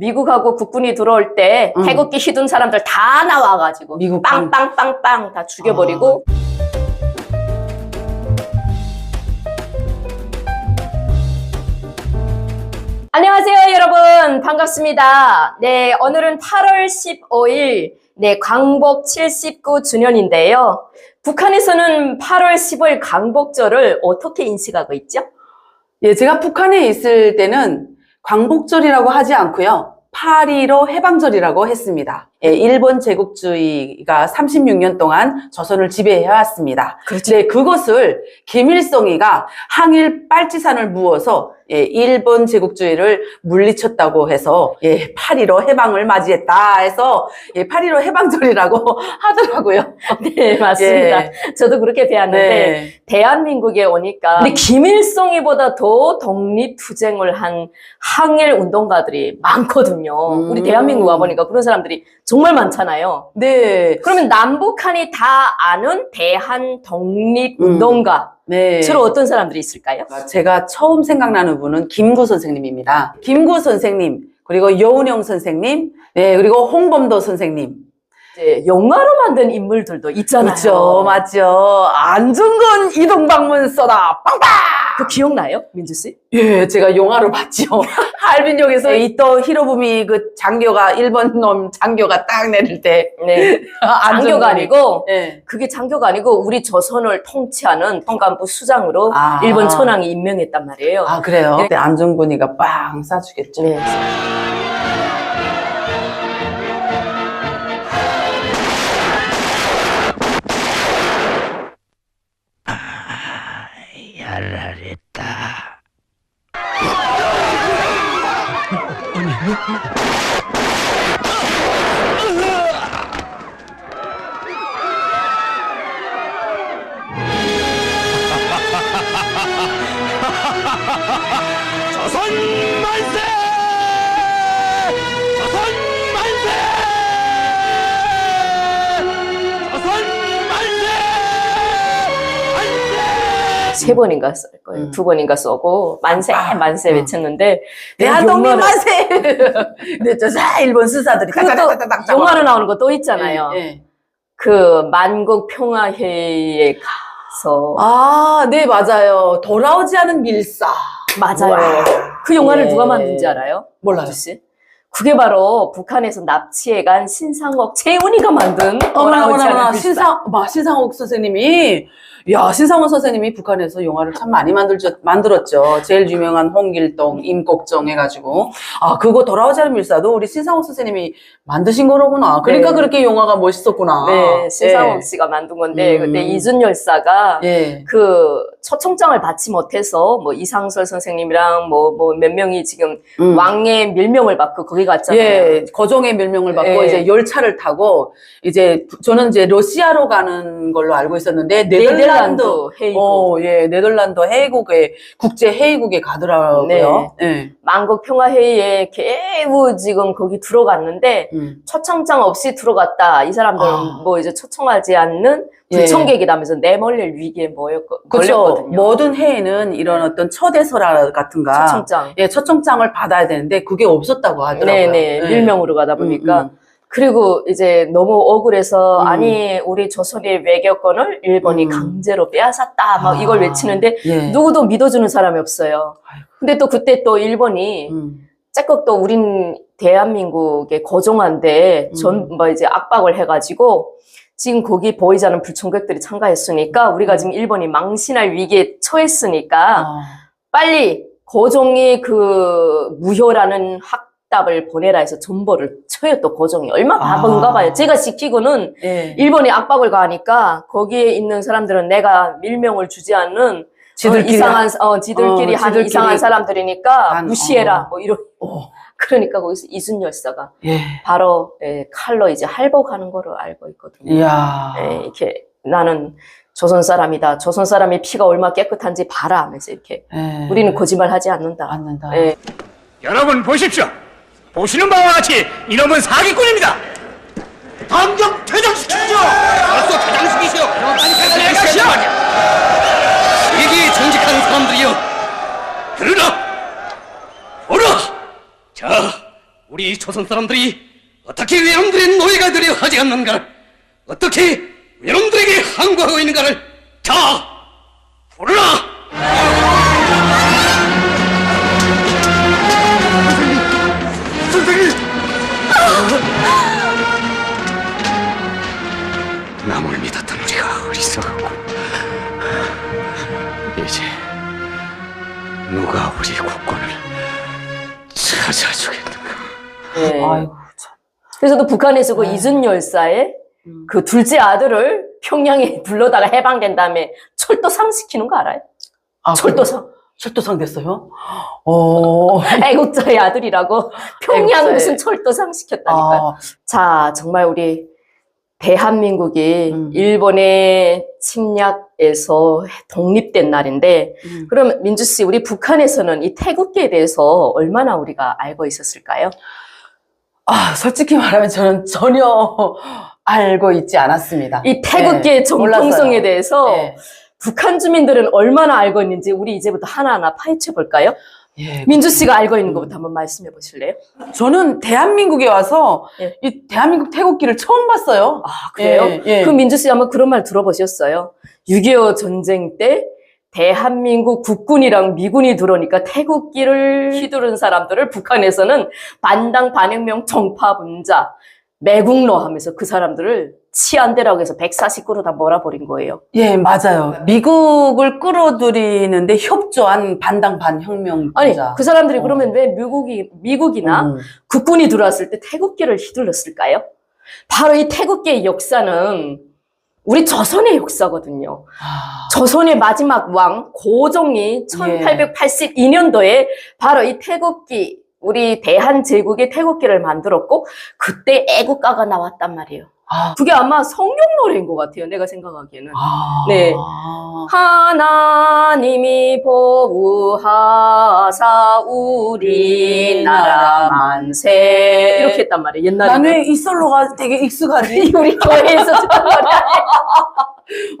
미국하고 국군이 들어올 때 응. 태극기 휘둔 사람들 다 나와가지고 미국 빵빵빵빵 다 죽여버리고. 안녕하세요 여러분. 반갑습니다. 네 오늘은 8월 15일 네 광복 79주년인데요. 북한에서는 8월 15일 광복절을 어떻게 인식하고 있죠? 예, 제가 북한에 있을 때는 광복절이라고 하지 않고요. 8.15 해방절이라고 했습니다. 예, 일본 제국주의가 36년 동안 조선을 지배해왔습니다. 그렇죠. 네, 그것을 김일성이가 항일 빨치산을 무어서 예, 일본 제국주의를 물리쳤다고 해서 예, 8.15 해방을 맞이했다 해서 예, 8.15 해방절이라고 하더라고요. 네 맞습니다 예. 저도 그렇게 배웠는데 네. 대한민국에 오니까 근데 김일성이보다 더 독립투쟁을 한 항일 운동가들이 많거든요. 음. 우리 대한민국 와보니까 그런 사람들이 정말 많잖아요. 네. 그러면 남북한이 다 아는 대한 독립 운동가 네. 주로 어떤 사람들이 있을까요? 제가 처음 생각나는 분은 김구 선생님입니다. 김구 선생님, 그리고 여운영 선생님, 네, 그리고 홍범도 선생님. 이제 영화로 만든 인물들도 있잖아요. 그렇죠, 맞죠. 안중근 이동방문서다, 빵빵! 그 기억나요, 민주 씨? 예, 제가 영화로 봤죠. 할빈역에서 이또 히로부미 그 장교가 일본 놈 장교가 딱 내릴 때 네, 장교가 안중근이- 아니고 예. 그게 장교가 아니고 우리 조선을 통치하는 통감부 수장으로 아. 일본 천황이 임명했단 말이에요. 아 그래요? 그때 안중근이가 빵 싸주겠죠. 네. 조선 만세! 조선 만세! 조선 만세! 만세! 세 번인가 쓸 거예요. 음. 두 번인가 쏘고 만세 아, 만세 어. 외쳤는데 대한독립 영화를- 만세! 네, 저자 일본 그것도 따다다다닥 잡아. 영화로 나오는 거 또 있잖아요. 예, 예. 그 만국 평화회의에 가서 아, 네, 맞아요. 돌아오지 않은 밀사. 맞아요. 우와. 그 영화를 예. 누가 만든지 알아요? 몰라요. 아저씨? 그게 바로 북한에서 납치해 간 신상옥 채훈이가 만든 어머나, 어머나, 어머나. 신상, 마, 신상옥 선생님이, 야, 신상옥 선생님이 북한에서 영화를 참 많이 만들죠, 만들었죠. 제일 유명한 홍길동, 임꺽정 해가지고. 아, 그거 돌아오지 않은 밀사도 우리 신상옥 선생님이 만드신 거로구나. 그러니까 네. 그렇게 영화가 멋있었구나. 네, 신상옥 씨가 만든 건데 음. 그때 이준 열사가 예. 예. 그 초청장을 받지 못해서 뭐 이상설 선생님이랑 뭐 뭐 몇 명이 지금 음. 왕의 밀명을 받고 거기 갔잖아요. 예, 거종의 멸명을 받고 예. 이제 열차를 타고 이제 저는 이제 러시아로 가는 걸로 알고 있었는데 네덜란드 네덜란드 헤이구 어, 예, 네덜란드 해이국에 국제 해이국에 가더라고요. 네. 예. 만국 평화 회의에 개우 지금 거기 들어갔는데 음. 초청장 없이 들어갔다. 이 사람들은 아. 뭐 이제 초청하지 않는 예. 불청객이라면서 내몰릴 위기에 모였거, 그렇죠. 모든 해에는 이런 어떤 초대서라 같은가 초청장. 예, 초청장을 받아야 되는데 그게 없었다고 하더라고요. 네네 예. 밀명으로 가다 보니까 음, 음. 그리고 이제 너무 억울해서 음. 아니 우리 조선의 외교권을 일본이 음. 강제로 빼앗았다 막 아. 이걸 외치는데 예. 누구도 믿어주는 사람이 없어요. 아이고. 근데 또 그때 또 일본이 음. 째꺽 또 우린 대한민국의 거종한데 전 음. 뭐 이제 압박을 해가지고 지금 거기 보이지 않는 불청객들이 참가했으니까 우리가 지금 일본이 망신할 위기에 처했으니까 아. 빨리 고종이 그 무효라는 확 답을 보내라 해서 전보를 쳐요 또 고종이 얼마나 아. 바본가 봐요. 제가 지키고는 예. 일본이 압박을 가하니까 거기에 있는 사람들은 내가 밀명을 주지 않는 지들끼리 어, 이상한 어 지들끼리 어, 한 지들끼리 이상한 사람들이니까 한, 무시해라 어. 뭐 이런 어. 그러니까 거기서 이순 열사가 예. 바로 예, 칼로 이제 할복하는 거로 알고 있거든요. 이야. 예, 이렇게 나는 조선 사람이다. 조선 사람의 피가 얼마 깨끗한지 봐라 하면서 이렇게 예. 우리는 거짓말하지 않는다. 않는다. 예. 여러분 보십시오. 보시는 바와 같이 이놈은 사기꾼입니다. 당장 퇴장시키죠. 어서 퇴장시키시오. 빨리 퇴장시키시오. 이게 정직한 사람들이요. 그러나, 오라. 자, 우리 조선 사람들이 어떻게 외놈들의 노예가 되려 하지 않는가? 어떻게 외놈들에게 항거하고 있는가를 자, 부르라! 그래서 또 북한에서 그 이순 열 사의 음. 그 둘째 아들을 평양에 불러다가 해방된 다음에 철도상 시키는 거 알아요? 아, 철도상. 철도상 됐어요? 어. 애국자의 아들이라고 평양 애국자의- 무슨 철도상 시켰다니까요. 아, 자, 정말 우리 대한민국이 음. 일본의 침략에서 독립된 날인데, 음. 그럼 민주 씨, 우리 북한에서는 이 태국기에 대해서 얼마나 우리가 알고 있었을까요? 아, 솔직히 말하면 저는 전혀 알고 있지 않았습니다. 이 태국기의 네, 정통성에 몰랐어요. 대해서 네. 북한 주민들은 얼마나 알고 있는지 우리 이제부터 하나하나 파헤쳐 볼까요? 예. 민주 씨가 알고 있는 것부터 한번 말씀해 보실래요? 저는 대한민국에 와서 예. 이 대한민국 태국기를 처음 봤어요. 아, 그래요? 예, 예. 그럼 민주 씨 한번 그런 말 들어보셨어요? 6.25 전쟁 때 대한민국 국군이랑 미군이 들어오니까 태국기를 휘두른 사람들을 북한에서는 반당 반혁명 정파 분자 매국노 하면서 그 사람들을 치안대라고 해서 149로 다 몰아버린 거예요. 예, 맞아요. 미국을 끌어들이는데 협조한 반당 반혁명 아니 자그 사람들이 어. 그러면 왜 미국이 미국이나 음. 국군이 들어왔을 때 태국기를 휘둘렀을까요? 바로 이 태국기의 역사는 우리 조선의 역사거든요. 아, 조선의 마지막 왕 고종이 1882년도에 바로 이 태국기 우리 대한제국의 태국기를 만들었고 그때 애국가가 나왔단 말이에요. 아, 그게 아마 성경 노래인 것 같아요. 내가 생각하기에는. 아, 네. 하나님이 보호하사 우리 나라 만세 이렇게 했단 말이에요. 옛날에 나는 이 솔로가 되게 익숙하지. 우리 교회에서 듣던 노래.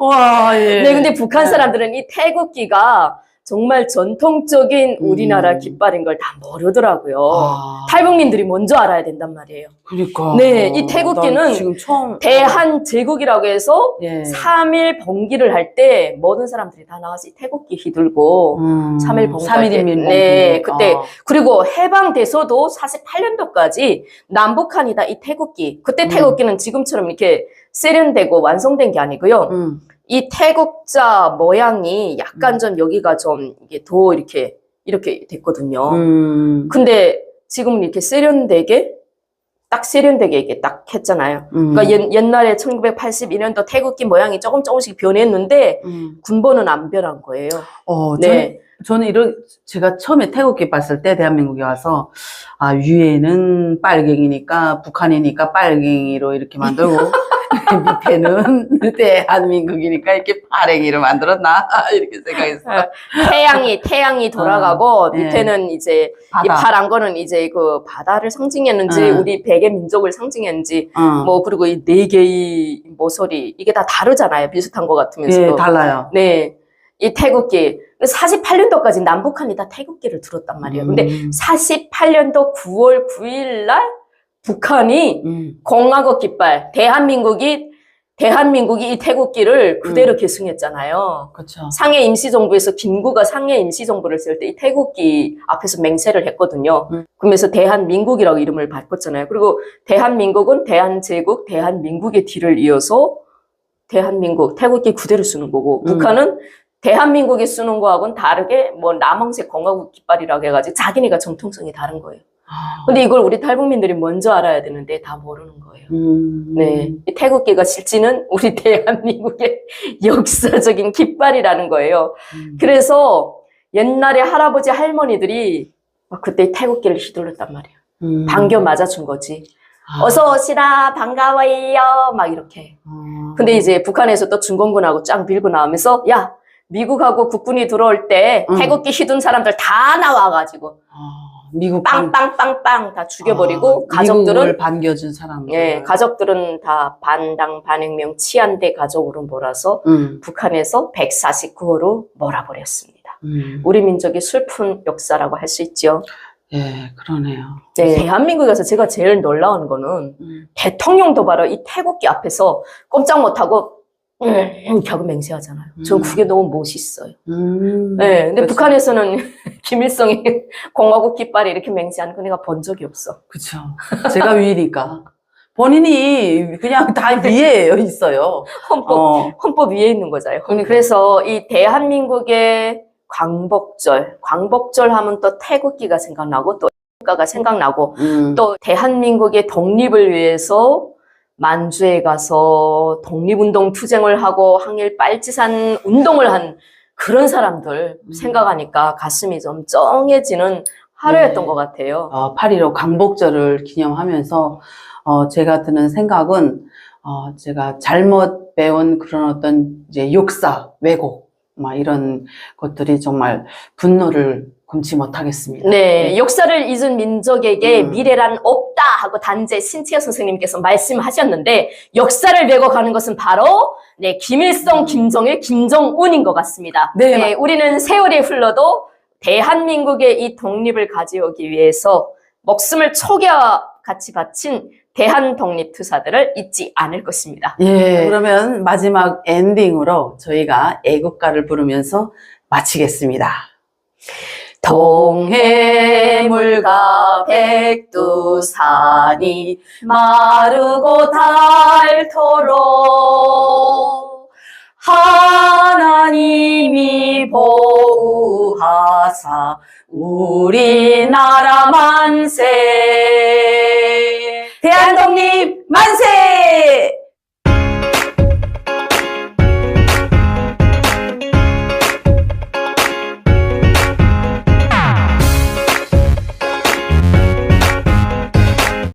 와, 예. 네, 근데 북한 사람들은 이 태국기가 정말 전통적인 우리나라 음. 깃발인 걸 다 모르더라고요. 아, 탈북민들이 먼저 알아야 된단 말이에요. 그러니까. 네, 이 태국기는 난 지금 처음 대한제국이라고 해서 예. 3일 번기를 할 때 모든 사람들이 다 나와서 이 태국기 휘둘고 음, 3일 번기. 3일 인민 네, 봉기. 그때 아. 그리고 해방돼서도 48년도까지 남북한이 다 이 태국기. 그때 음. 태국기는 지금처럼 이렇게 세련되고 완성된 게 아니고요. 음. 이 태국자 모양이 약간 좀 여기가 좀 이게 더 이렇게 이렇게 됐거든요. 음. 근데 지금은 이렇게 세련되게 딱 세련되게 이렇게 딱 했잖아요. 음. 그러니까 옛, 옛날에 1982년도 태국기 모양이 조금 조금씩 변했는데 음. 군번은 안 변한 거예요. 어, 저는, 네. 저는 이런, 제가 처음에 태국기 봤을 때 대한민국에 와서, 아, 위에는 빨갱이니까, 북한이니까 빨갱이로 이렇게 만들고, 밑에는 대한민국이니까 이렇게 파랭이로 만들었나? 이렇게 생각했어요. 태양이 태양이 돌아가고 네. 밑에는 이제 이 바다. 파란 거는 이제 그 바다를 상징했는지 응. 우리 백의 민족을 상징했는지 어. 뭐 그리고 이 네 개의 모서리 이게 다 다르잖아요. 비슷한 것 같으면서도. 예, 달라요. 네. 이 태국기 48년도까지 남북한이 다 태국기를 들었단 말이에요. 근데 음. 48년도 9월 9일 날 북한이 음. 공화국 깃발 대한민국이 대한민국이 이 태국기를 그대로 계승했잖아요. 그렇죠. 상해 임시정부에서 김구가 상해 임시정부를 쓸 때 이 태국기 앞에서 맹세를 했거든요. 음. 그러면서 대한민국이라고 이름을 바꿨잖아요. 그리고 대한민국은 대한제국, 대한민국의 뒤를 이어서 대한민국, 태국기 그대로 쓰는 거고, 음. 북한은 대한민국이 쓰는 거하고는 다르게 뭐 남홍색 공화국 깃발이라고 해가지고 자기네가 정통성이 다른 거예요. 아. 근데 이걸 우리 탈북민들이 먼저 알아야 되는데 다 모르는 거예요. 음. 네. 이 태국기가 실지는 우리 대한민국의 역사적인 깃발이라는 거예요. 음. 그래서 옛날에 할아버지 할머니들이 막 그때 태국기를 휘둘렀단 말이에요. 음. 반겨 맞아준 거지. 아. 어서 오시라 반가워요 막 이렇게. 아. 근데 이제 북한에서 또 중공군하고 쫙 밀고 나오면서 야 미국하고 국군이 들어올 때 음. 태국기 휘둔 사람들 다 나와가지고 아. 미국 반- 빵빵빵빵 다 죽여버리고 아, 가족들은 반겨준 사람들. 예 가족들은 다 반당 반혁명 치안대 가족으로 몰아서 음. 북한에서 149호로 몰아버렸습니다. 음. 우리 민족의 슬픈 역사라고 할 수 있죠. 예, 그러네요. 네. 대한민국에서 제가 제일 놀라운 거는 음. 대통령도 바로 이 태국기 앞에서 꼼짝 못하고 음, 이렇게 하고 맹세하잖아요. 전 음. 그게 너무 멋있어요. 음. 네, 근데 그쵸. 북한에서는 김일성이 공화국 깃발에 이렇게 맹세하는 거 내가 본 적이 없어. 그쵸. 제가 위니까. 본인이 그냥 다 위에 있어요. 헌법 어. 헌법 위에 있는 거잖아요. 그러니까. 그래서 이 대한민국의 광복절, 광복절 하면 또 태극기가 생각나고 또 국가가 생각나고 음. 또 대한민국의 독립을 위해서 만주에 가서 독립운동 투쟁을 하고 항일 빨치산 운동을 한 그런 사람들 음. 생각하니까 가슴이 좀 쩡해지는 하루였던 네. 것 같아요. 어, 8.15 광복절을 기념하면서 어, 제가 드는 생각은 어, 제가 잘못 배운 그런 어떤 이제 역사 왜곡 막 이런 것들이 정말 분노를 금치 못하겠습니다. 네, 역사를 잊은 민족에게 음. 미래란 없다 하고 단재 신채여 선생님께서 말씀하셨는데 역사를 왜곡하는 것은 바로 네, 김일성, 김정일, 김정은인 것 같습니다. 음. 네, 우리는 세월이 흘러도 대한민국의 이 독립을 가져오기 위해서 목숨을 초기와 같이 바친 대한 독립 투사들을 잊지 않을 것입니다. 예. 그러면 마지막 엔딩으로 저희가 애국가를 부르면서 마치겠습니다. 동해물과 백두산이 마르고 닳도록 하나님이 보호하사 우리나라 만세. 대한독립 만세